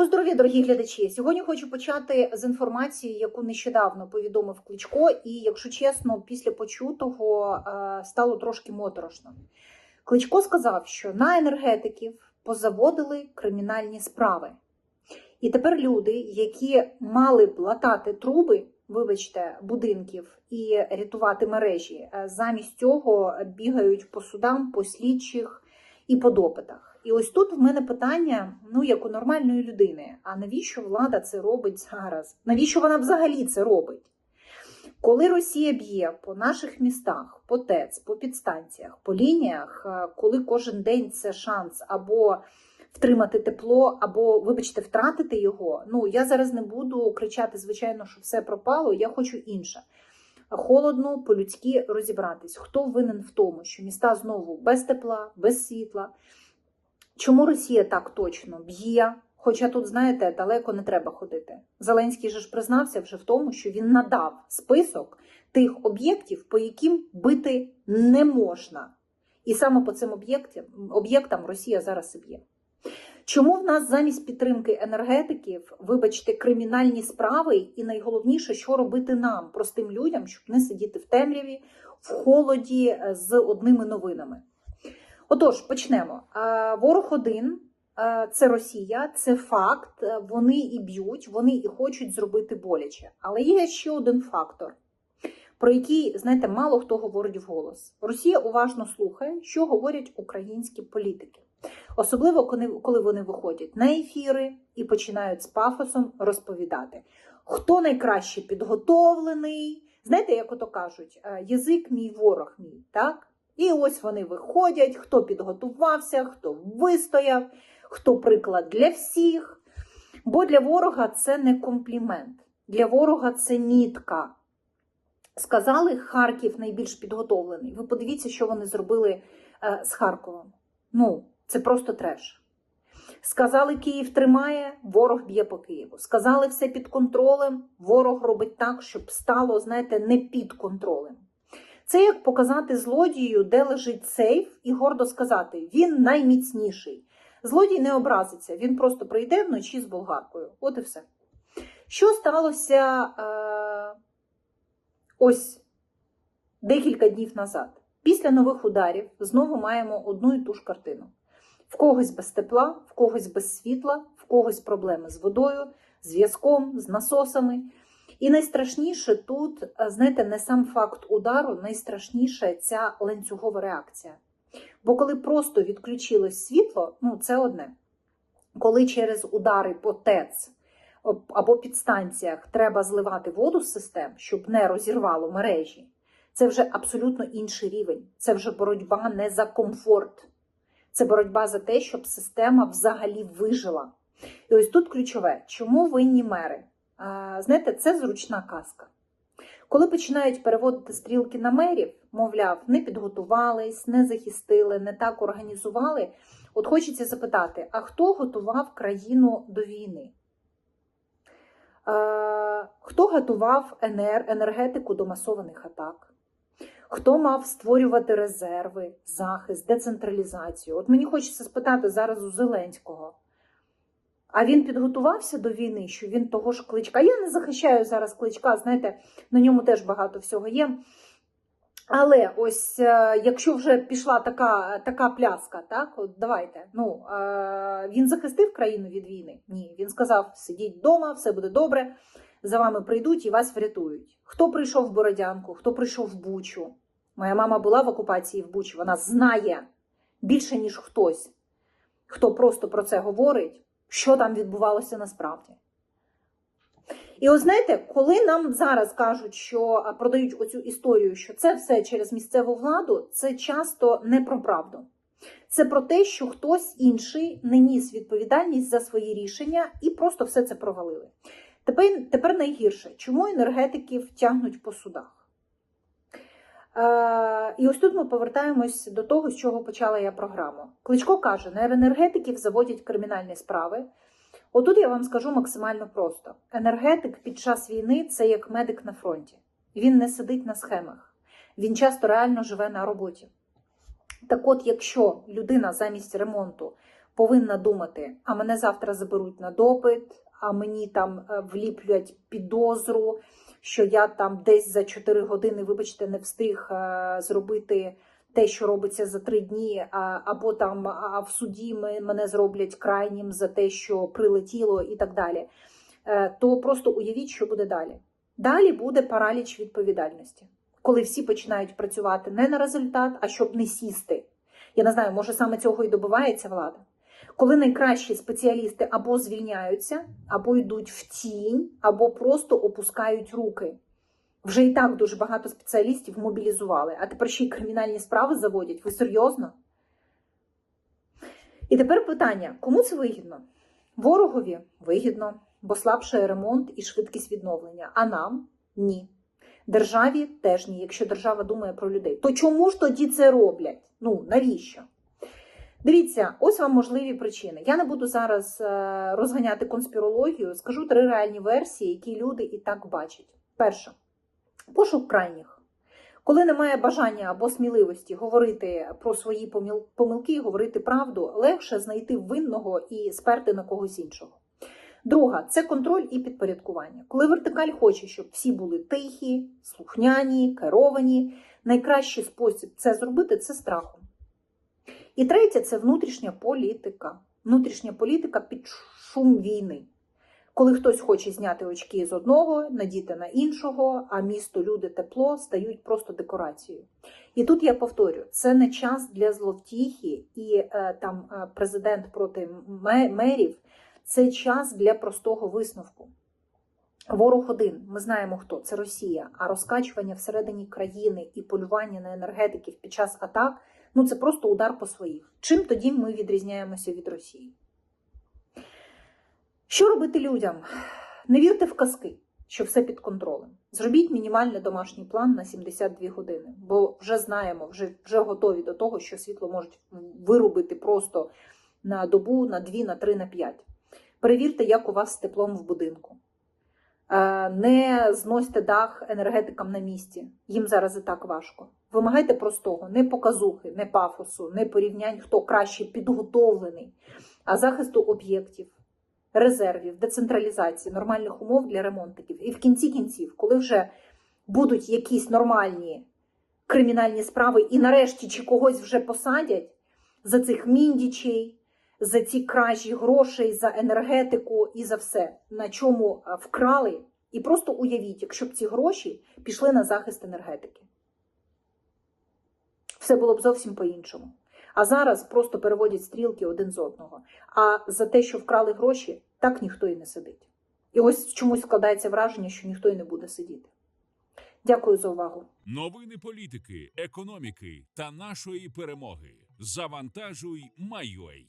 Доброго здоров'я, дорогі глядачі. Сьогодні хочу почати з інформації, яку нещодавно повідомив Кличко, і, якщо чесно, після почутого е, стало трошки моторошно. Кличко сказав, що на енергетиків позаводили кримінальні справи. І тепер люди, які мали б латати труби, вибачте, будинків і рятувати мережі, е, замість цього бігають по судам, по слідчих і по допитах. І ось тут в мене питання, ну як у нормальної людини: а навіщо влада це робить зараз? Навіщо вона взагалі це робить? Коли Росія б'є по наших містах, по ТЕЦ, по підстанціях, по лініях, е, коли кожен день це шанс або втримати тепло, або, вибачте, втратити його. Ну я зараз не буду кричати, звичайно, що все пропало. Я хочу інше. Холодно, по-людськи розібратись, хто винен в тому, що міста знову без тепла, без світла. Чому Росія так точно б'є? Хоча тут, знаєте, далеко не треба ходити. Зеленський же ж признався вже в тому, що він надав список тих об'єктів, по яким бити не можна. І саме по цим об'єктам Росія зараз і б'є. Чому в нас замість підтримки енергетиків, вибачте, кримінальні справи, і найголовніше, що робити нам, простим людям, щоб не сидіти в темряві, в холоді е, з одними новинами? Отож, почнемо. Е, Ворог один е, це Росія, це факт. Е, Вони і б'ють, вони і хочуть зробити боляче. Але є ще один фактор, про який, знаєте, мало хто говорить вголос. Росія уважно слухає, що говорять українські політики. Особливо, коли вони виходять на ефіри і починають з пафосом розповідати, хто найкраще підготовлений. Знаєте, як ото кажуть, язик мій ворог мій, так? І ось вони виходять, хто підготувався, хто вистояв, хто приклад для всіх. Бо для ворога це не комплімент, для ворога це мітка. Сказали, Харків найбільш підготовлений. Ви подивіться, що вони зробили е, з Харковом. Ну, це просто треш. Сказали, Київ тримає, ворог б'є по Києву. Сказали, все під контролем, ворог робить так, щоб стало, знаєте, не під контролем. Це як показати злодію, де лежить сейф, і гордо сказати, він найміцніший. Злодій не образиться, він просто прийде вночі з болгаркою. От і все. Що сталося е, ось декілька днів назад? Після нових ударів знову маємо одну і ту ж картину. В когось без тепла, в когось без світла, в когось проблеми з водою, зв'язком, з насосами. І найстрашніше тут, е, знаєте, не сам факт удару, найстрашніше ця ланцюгова реакція. Бо коли просто відключилось світло, ну це одне. Коли через удари по ТЕЦ або підстанціях треба зливати воду з систем, щоб не розірвало мережі, це вже абсолютно інший рівень. Це вже боротьба не за комфорт, це боротьба за те, щоб система взагалі вижила. І ось тут ключове, чому винні мери? Знаєте, це зручна казка. Коли починають переводити стрілки на мерів, мовляв, не підготувались, не захистили, не так організували. От хочеться запитати: а хто готував країну до війни? Хто готував енергетику до масованих атак? Хто мав створювати резерви, захист, децентралізацію? От мені хочеться спитати зараз у Зеленського. А він підготувався до війни, що він того ж кличка. Я не захищаю зараз кличка, знаєте, на ньому теж багато всього є. Але ось е, якщо вже пішла така така пляска, так, от давайте. Ну, е, Він захистив країну від війни? Ні. Він сказав: сидіть вдома, все буде добре, за вами прийдуть і вас врятують. Хто прийшов в Бородянку, хто прийшов в Бучу? Моя мама була в окупації в Бучі, вона знає більше, ніж хтось, хто просто про це говорить що там відбувалося насправді. І ось знаєте, коли нам зараз кажуть, що продають оцю історію, що це все через місцеву владу, це часто не про правду. Це про те, що хтось інший не ніс відповідальність за свої рішення і просто все це провалили. Тепер тепер найгірше, чому енергетиків тягнуть по судах? Е, І ось тут ми повертаємось до того, з чого почала я програму. Кличко каже, енергетиків заводять кримінальні справи. Отут я вам скажу максимально просто: енергетик під час війни це як медик на фронті. Він не сидить на схемах, він часто реально живе на роботі. Так от, якщо людина замість ремонту повинна думати: а мене завтра заберуть на допит, а мені там е, вліплять підозру, що я там десь за 4 години, вибачте, не встиг е, зробити те, що робиться за 3 дні, або там а в суді мене зроблять крайнім за те, що прилетіло, і так далі. Е, То просто уявіть, що буде далі. Далі буде параліч відповідальності, коли всі починають працювати не на результат, а щоб не сісти. Я не знаю, може саме цього і добивається влада. Коли найкращі спеціалісти або звільняються, або йдуть в тінь, або просто опускають руки. Вже і так дуже багато спеціалістів мобілізували, а тепер ще й кримінальні справи заводять. Ви серйозно? І тепер питання: кому це вигідно? Ворогові вигідно, бо слабшає ремонт і швидкість відновлення. А нам ні. Державі теж ні, якщо держава думає про людей. То чому ж тоді це роблять? Ну навіщо? Дивіться, ось вам можливі причини. Я не буду зараз е, розганяти конспірологію, скажу три реальні версії, які люди і так бачать. Перша пошук крайніх. Коли немає бажання або сміливості говорити про свої помилки, говорити правду, легше знайти винного і сперти на когось іншого. Друга це контроль і підпорядкування. Коли вертикаль хоче, щоб всі були тихі, слухняні, керовані, найкращий спосіб це зробити це страхом. І третє це внутрішня політика. Внутрішня політика під шум війни. Коли хтось хоче зняти очки з одного, надіти на іншого, а місто, люди, тепло стають просто декорацією. І тут я повторю: це не час для зловтіхи і е, там е, президент проти мерів, це час для простого висновку. Ворог один, ми знаємо хто це Росія. А розкачування всередині країни і полювання на енергетиків під час атак ну це просто удар по своїх. Чим тоді ми відрізняємося від Росії? Що робити людям? Не вірте в казки, що все під контролем. Зробіть мінімальний домашній план на 72 години, бо вже знаємо, вже, вже готові до того, що світло можуть вирубити просто на добу, на 2, на 3, на 5. Перевірте, як у вас з теплом в будинку. Е, Не зносьте дах енергетикам на місці. Їм зараз і так важко. Вимагайте простого, не показухи, не пафосу, не порівнянь, хто краще підготовлений, а захисту об'єктів, резервів, децентралізації, нормальних умов для ремонтиків. І в кінці кінців, коли вже будуть якісь нормальні кримінальні справи, і нарешті чи когось вже посадять за цих міндічей, за ці кражі грошей, за енергетику і за все, на чому вкрали. І просто уявіть, якщо б ці гроші пішли на захист енергетики. Все було б зовсім по-іншому. А зараз просто переводять стрілки один з одного. А за те, що вкрали гроші, так ніхто і не сидить. І ось чомусь складається враження, що ніхто і не буде сидіти. Дякую за увагу. Новини політики, економіки та нашої перемоги. Завантажуй, майой.